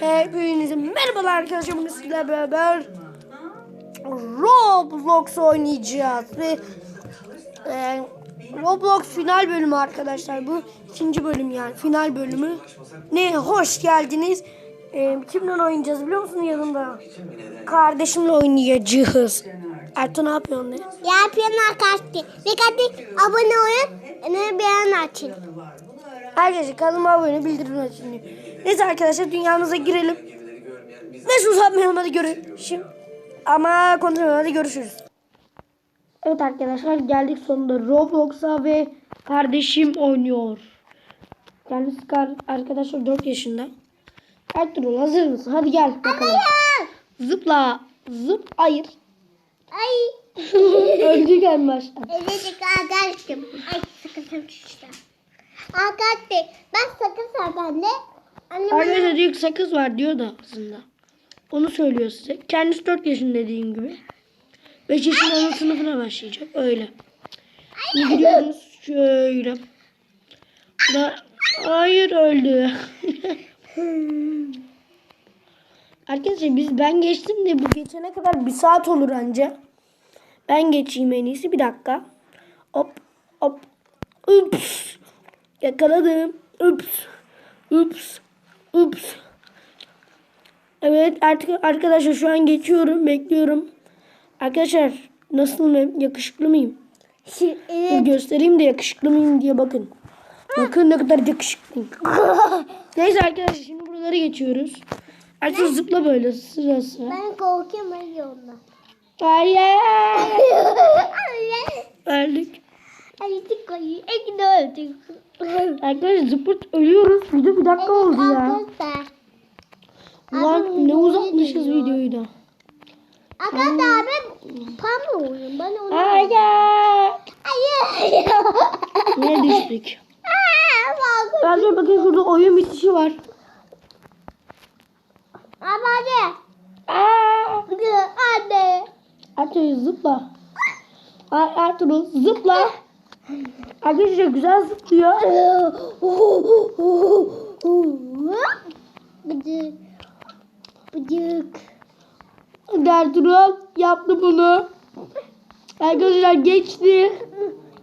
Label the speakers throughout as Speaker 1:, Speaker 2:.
Speaker 1: Hepinize merhabalar arkadaşlar bugün sizlerle beraber Roblox oynayacağız ve e, Roblox final bölümü arkadaşlar bu ikinci bölüm yani final bölümü ne hoş geldiniz e, kimle oynayacağız biliyor musun yanımda kardeşimle oynayacağız Ertuğ ne yapıyorsun ne?
Speaker 2: Yapıyorum arkadaşlar. Dikkatli abone olun. Ne beğen açın.
Speaker 1: Arkadaşlar kanalıma abone bildirim açın diyor. Neyse arkadaşlar dünyamıza girelim. Neyse uzatmayalım hadi görüşürüz. Ama konuşmayalım hadi görüşürüz. Evet arkadaşlar geldik sonunda Roblox'a ve kardeşim oynuyor. Kendisi kar arkadaşlar 4 yaşında. Ertuğrul hazır mısın? Hadi gel bakalım. Zıpla. Zıp. Hayır.
Speaker 2: Ay.
Speaker 1: Öldük en başta.
Speaker 2: Evet arkadaşım. Ay sakın işte. Arkadaşlar ben sakın sakın Annem
Speaker 1: Arkadaşlar diyor ki sakız var diyor da aslında. Onu söylüyor size. Kendisi 4 yaşında dediğim gibi. 5 yaşında onun sınıfına başlayacak. Öyle. Şimdi gidiyoruz şöyle. Da hayır öldü. Arkadaşlar biz ben geçtim de bu geçene kadar bir saat olur anca. Ben geçeyim en iyisi bir dakika. Hop hop. Ups. Yakaladım. Ups. Ups. Ups. Evet artık arkadaşlar şu an geçiyorum. Bekliyorum. Arkadaşlar nasıl yakışıklı mıyım? Dur göstereyim de yakışıklı mıyım diye bakın. Bakın ne kadar yakışıklıyım. Neyse arkadaşlar şimdi buraları geçiyoruz. Artık zıpla böyle sıra sıra.
Speaker 2: Ben korkuyorum ay ondan.
Speaker 1: Hayır.
Speaker 2: Allah.
Speaker 1: Öldük.
Speaker 2: Ay tıkayı. Ek de öldük.
Speaker 1: Arkadaşlar zıpırt ölüyoruz. Video bir dakika oldu ya. Ulan ne uzatmışız videoyu da.
Speaker 2: Arkadaşlar ben pamuk oyun. Ben onu.
Speaker 1: Hayır.
Speaker 2: Hayır.
Speaker 1: Yine düştük. Arkadaşlar bakın şurada oyun bitişi var.
Speaker 2: Ama.
Speaker 1: Aa!
Speaker 2: Anne.
Speaker 1: Ertuğrul zıpla. Ay, Ertuğrul zıpla. Arkadaşlar güzel zıplıyor.
Speaker 2: Bıcık. Bıcık.
Speaker 1: Ertuğrul yaptı bunu. Arkadaşlar geçti.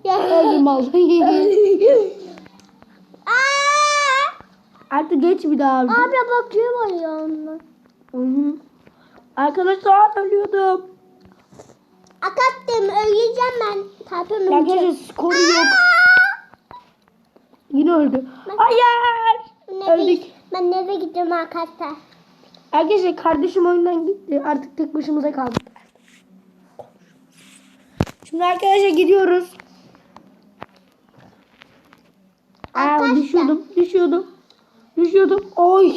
Speaker 1: Öldüm vallahi. Artık geç bir daha. Abi.
Speaker 2: Bakıyor.
Speaker 1: Hı hı. Arkadaşlar ölüyordum.
Speaker 2: Akattım öleceğim ben. Tatlım
Speaker 1: Arkadaşlar
Speaker 2: öleceğim.
Speaker 1: skoru yok. Yine öldü. Hayır. Öldük.
Speaker 2: Ben nereye gideceğim arkadaşlar?
Speaker 1: Arkadaşlar kardeşim oyundan gitti. Artık tek başımıza kaldık. Şimdi arkadaşlar gidiyoruz. Aa,
Speaker 2: Arkadaşlar.
Speaker 1: düşüyordum, düşüyordum. Düşüyordum. Oy.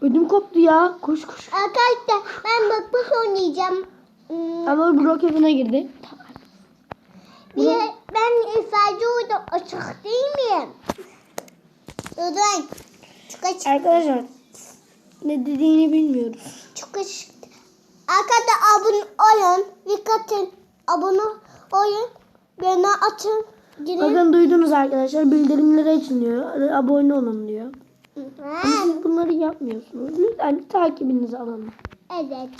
Speaker 1: Ödüm koptu ya. Koş koş.
Speaker 2: Arkadaşlar ben bakmış oynayacağım. Hmm,
Speaker 1: Ama Brock evine girdi.
Speaker 2: bir de ben ifade orada açık değil miyim? Dur Çok açık.
Speaker 1: Arkadaşlar ne dediğini bilmiyoruz.
Speaker 2: Çok açık. Arkadaşlar abone olun. Dikkatın. Abone olun. Bana atın. Girin.
Speaker 1: Bakın duydunuz arkadaşlar bildirimleri açın diyor. Abone olun diyor. Ama siz bunları yapmıyorsunuz. Lütfen takibinizi alın.
Speaker 2: Evet.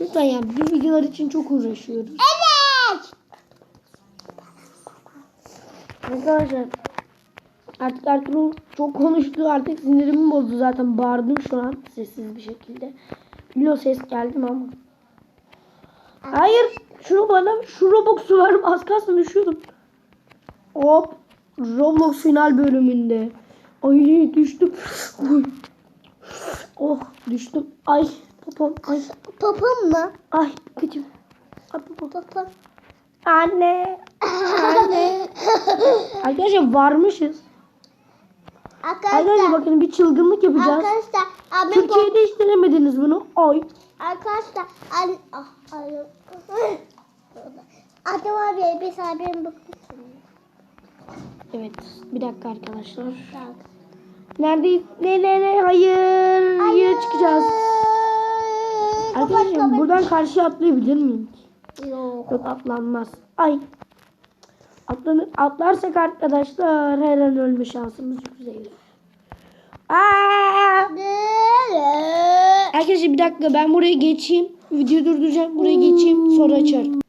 Speaker 1: Lütfen ya bu videolar için çok uğraşıyoruz.
Speaker 2: Evet.
Speaker 1: Arkadaşlar artık Ertuğrul çok konuştu artık sinirimi bozdu zaten bağırdım şu an sessiz bir şekilde. Biliyor ses geldi mi ama. Hayır şunu bana şu Roblox'u var az kalsın düşüyordum. Hop Roblox final bölümünde. Ay düştüm. Oy. Oh düştüm. Ay popom ay
Speaker 2: Popom mu?
Speaker 1: ay kıçım. Ay popom.
Speaker 2: Popom.
Speaker 1: Anne. Anne. Arkadaşlar varmışız. Arkadaşlar
Speaker 2: Arkadaşlar.
Speaker 1: bakın bir çılgınlık yapacağız.
Speaker 2: Arkadaşlar. Abi
Speaker 1: Türkiye'de hiç denemediniz bunu. Ay.
Speaker 2: Arkadaşlar. An ah, ay. Adam abi bir saniye bakmışsın.
Speaker 1: Evet. Bir dakika arkadaşlar.
Speaker 2: Bak.
Speaker 1: Neredeyiz? Ne ne ne? Hayır. Hayır çıkacağız. Arkadaşlar buradan karşıya atlayabilir miyim?
Speaker 2: Yok.
Speaker 1: Yok atlanmaz. Ay. Atlanır, atlarsak arkadaşlar her an ölme şansımız!
Speaker 2: Ne?
Speaker 1: Arkadaşlar bir dakika ben buraya geçeyim. Videoyu durduracağım. Buraya geçeyim sonra açarım.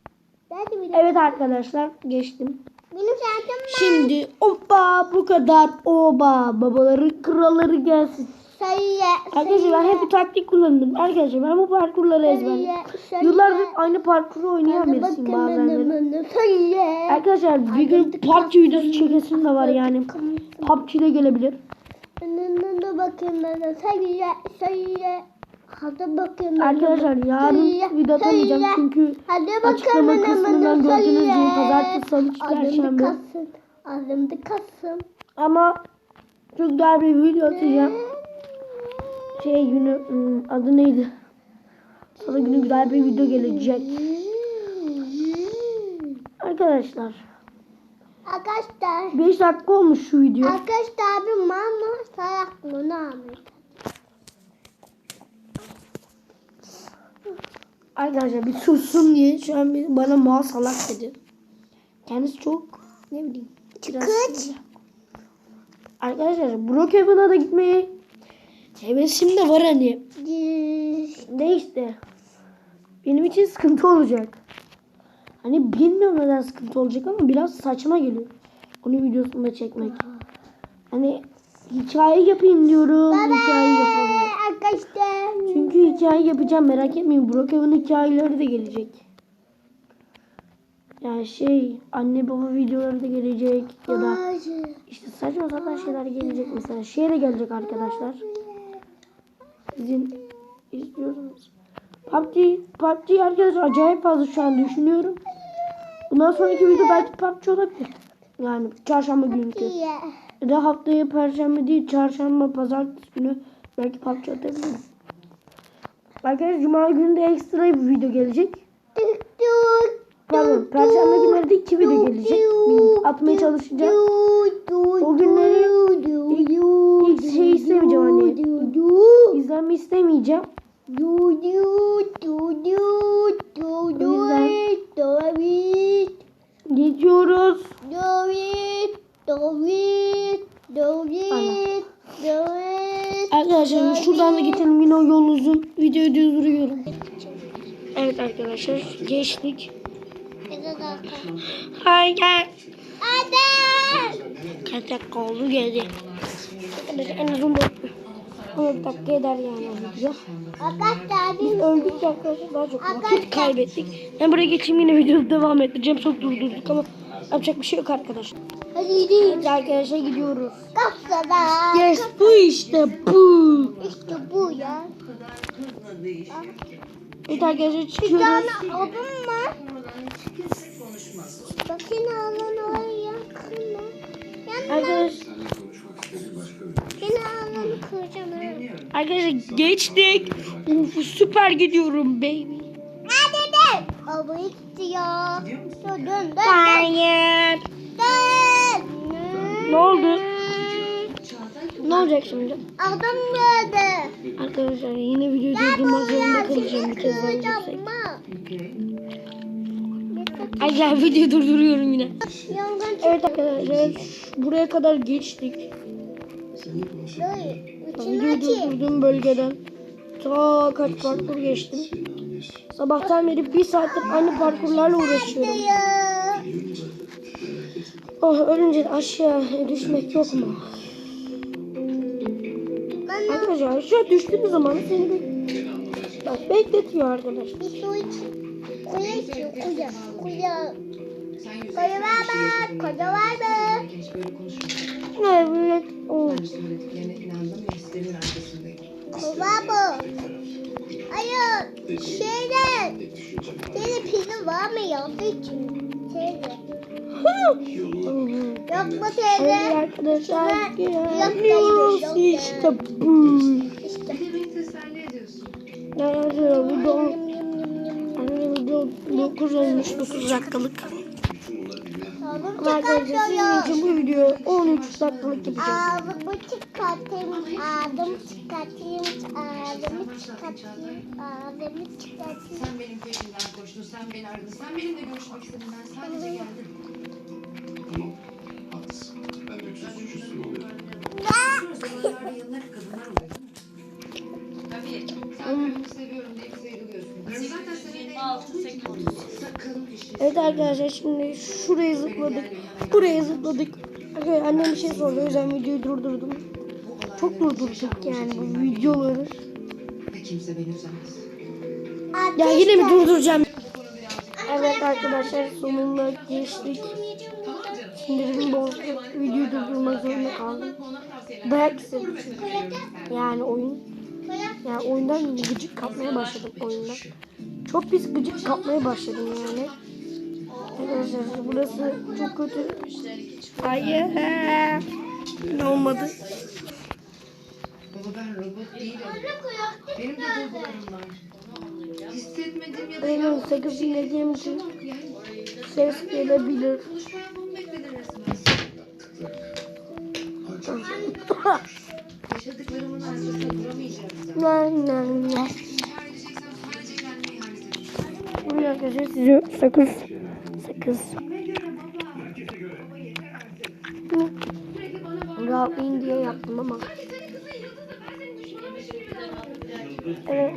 Speaker 1: Evet arkadaşlar geçtim.
Speaker 2: Benim saatim var.
Speaker 1: Şimdi oba bu kadar oba babaların kralları gelsin.
Speaker 2: Söyle.
Speaker 1: Arkadaşlar ben hep bu taktik kullanırım. Arkadaşlar ben bu parkurları ezberledim. Yıllardır aynı parkuru oynayan birisiyim.
Speaker 2: Söyle.
Speaker 1: Arkadaşlar bir gün PUBG videosu çekesim de var yani. PUBG de gelebilir.
Speaker 2: Bakayım bana. Söyle. Söyle. Hadi bakayım bana.
Speaker 1: Arkadaşlar yarın video atamayacağım çünkü açıklama kısmından gördüğünüz gibi pazartesi, salı, perşembe.
Speaker 2: Ağzımda kalsın.
Speaker 1: Ama çok güzel bir video atacağım. Şey günü hmm, adı neydi? Salı günü güzel bir video gelecek. Arkadaşlar
Speaker 2: Arkadaşlar.
Speaker 1: 5 dakika olmuş şu video.
Speaker 2: Arkadaşlar bir mama sayak bunu almış.
Speaker 1: Arkadaşlar bir sussun diye şu an bir bana mal salak dedi. Kendisi çok ne bileyim. biraz
Speaker 2: Kıç.
Speaker 1: sinirli. Arkadaşlar Brookhaven'a da gitmeye hevesim de var hani. Ne işte. Benim için sıkıntı olacak. Hani bilmiyorum neden sıkıntı olacak ama biraz saçma geliyor. Onu videosunda çekmek. Hani hikaye yapayım diyorum. Hikaye yapamıyorum.
Speaker 2: Arkadaşlar.
Speaker 1: Çünkü hikaye yapacağım merak etmeyin. Brookhaven hikayeleri de gelecek. Yani şey anne baba videoları da gelecek ya da işte saçma sapan şeyler gelecek mesela. Şey de gelecek arkadaşlar. Sizin istiyorsunuz. PUBG, PUBG arkadaşlar acayip fazla şu an düşünüyorum. Bundan sonraki video belki PUBG olabilir. Yani çarşamba günkü. Ya da haftaya perşembe değil çarşamba pazartesi günü belki PUBG atabilirim. Arkadaşlar cuma günü de ekstra bir video gelecek. Pardon perşembe günleri de iki video gelecek. Atmaya çalışacağım. O günleri ilk, ilk şey istemeyeceğim hani. İzlenme istemeyeceğim. Geçiyoruz. Arkadaşlar şuradan da geçelim yine o yol uzun. Videoyu durduruyorum. Evet arkadaşlar geçtik. Hayır gel. Kaç dakika oldu geldi. Arkadaşlar en uzun bu. 10 dakika eder yani video. Biz öldük arkadaşlar daha çok vakit kaybettik. Ben buraya geçeyim yine videoda devam edeceğim. Çok durdurduk ama yapacak bir şey yok arkadaşlar. Hadi arkadaşlar gidiyoruz. Yes bu işte bu.
Speaker 2: İşte bu ya.
Speaker 1: Evet arkadaşlar
Speaker 2: Bir
Speaker 1: çıkıyoruz.
Speaker 2: tane odun mu? Bakın alan oraya yakın mı? Yanına
Speaker 1: Arkadaşlar,
Speaker 2: ha.
Speaker 1: arkadaşlar geçtik. Uf, süper gidiyorum baby.
Speaker 2: Hadi de. Baba gidiyor. Dön dön dön.
Speaker 1: Hayır.
Speaker 2: Dön.
Speaker 1: Ne oldu? Ne olacak şimdi?
Speaker 2: Adam geldi.
Speaker 1: Arkadaşlar yine videoyu durdurmak zorunda kalacağım bir kez daha yüksek.
Speaker 2: Yapma.
Speaker 1: Arkadaşlar videoyu durduruyorum yine. Evet arkadaşlar buraya kadar geçtik.
Speaker 2: çıktı.
Speaker 1: Durdurduğum bölgeden ta kaç parkur geçtim. Sabahtan beri bir saattir aynı parkurlarla uğraşıyorum. Oh ölünce aşağı düşmek yok mu? Arkadaşlar aşağı düştüğün zaman seni bir bak bekletiyor arkadaşlar.
Speaker 2: bir su iç. İçiyor. Koya. Koya. Koya var mı? Koya var mı?
Speaker 1: Evet. Oh.
Speaker 2: Kola bu. Hayır. Şeyde. Şeyde pizza var mı yazdığı için. Mu
Speaker 1: Evet
Speaker 2: şeyde?
Speaker 1: arkadaşlar
Speaker 2: Yok,
Speaker 1: geliyoruz
Speaker 2: yok, yok.
Speaker 1: işte bu.
Speaker 2: İşte.
Speaker 1: Arkadaşlar burada Anne video 9 olmuş 9 dakikalık. Arkadaşlar sizin için bu videoyu 13 dakikalık yapacağım.
Speaker 2: Ağzımı çıkartayım. Ağzımı çıkartayım. Ağzımı çıkartayım. Ağzımı çıkartayım.
Speaker 3: Sen benim peşimden koştun, sen beni aradın, sen benimle görüşmek istedin, ben sadece geldim.
Speaker 1: Evet arkadaşlar şimdi şuraya zıpladık. Buraya zıpladık. Arkadaşlar annem bir şey sordu. O yüzden videoyu durdurdum. Çok durdurduk yani bu videoları. Ya yine mi durduracağım? Evet arkadaşlar sonunda geçtik. Sindirimi bozdu. Videoyu durdurmak zorunda kaldım. Dayak istedim çünkü. Yani oyun. Yani oyundan gıcık kapmaya başladım oyundan. Çok pis gıcık kapmaya başladım yani. Arkadaşlar burası çok kötü. Hayır. Ne olmadı?
Speaker 3: Baba ben robot değilim. Benim de duygularım var. Hissetmedim ya da
Speaker 1: Benim sakız dinlediğim için
Speaker 3: Yani
Speaker 1: ses gelebilir.
Speaker 3: konuşmaya bunu bekledin resmen. Yaşadıklarımın arkasında duramayacağım.
Speaker 1: Lan lan lan. Bugün arkadaşlar size sakız sakız rahatlayın diye yaptım ama evet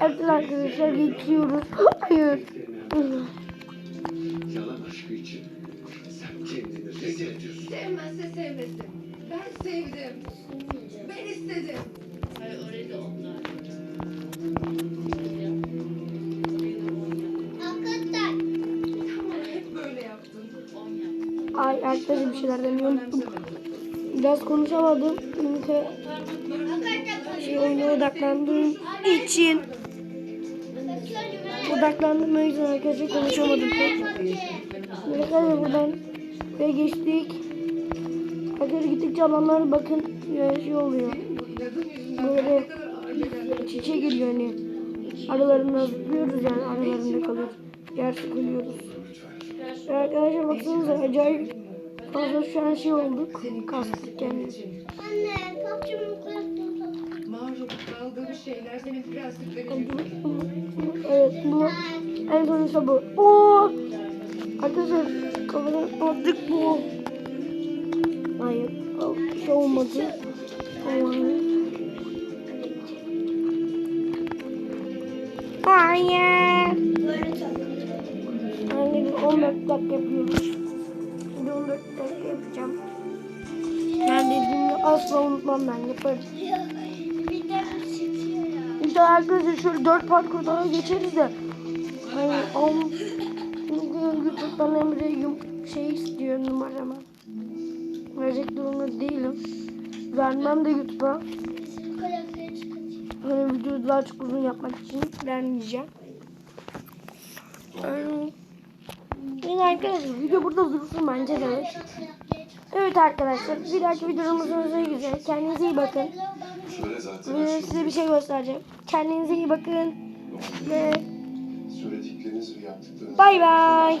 Speaker 1: evet arkadaşlar geçiyoruz hayır
Speaker 4: Yalan aşkı için sen kendini rezil ediyorsun.
Speaker 3: Sevmezse sevmesin. Ben sevdim. Ben istedim.
Speaker 2: Arkadaşlar
Speaker 1: bir şeyler demeyi unuttum biraz konuşamadım çünkü şey oyuna odaklandığım için odaklandım o yüzden arkadaşlar konuşamadım pek Arkadaşlar buradan ve geçtik. Arkadaşlar gittikçe alanlara bakın şey oluyor. Böyle iç içe giriyor hani. Aralarında zıplıyoruz yani aralarında kalıyoruz. Yer sıkılıyoruz. Arkadaşlar baksanıza acayip fazla şu an şey olduk. Kastık yani.
Speaker 2: Anne kapçımı kırdım.
Speaker 3: Mağlup kaldığım şeyler senin prensiplerin.
Speaker 1: Evet bu en sonunda bu. Oo! Arkadaşlar kafadan attık bu. Hayır. şey olmadı. Hayır. Hayır. Anne biz 14 dakika yapıyoruz. Şimdi 14 dakika yapacağım. Yani dediğimi asla unutmam ben yaparım. İşte arkadaşlar şöyle 4 parkur daha geçeriz de. Hani am çünkü YouTube'dan Emre şey istiyor numaramı. Verecek durumda değilim. Vermem de YouTube'a. Hani videoyu daha çok uzun yapmak için vermeyeceğim. Yani, yani arkadaşlar video burada dursun bence de. Evet. Arkadaşlar bir dahaki videomuzun üzere güzel. Kendinize iyi bakın. Ve size bir şey göstereceğim. Kendinize iyi bakın. Ve Bay bay.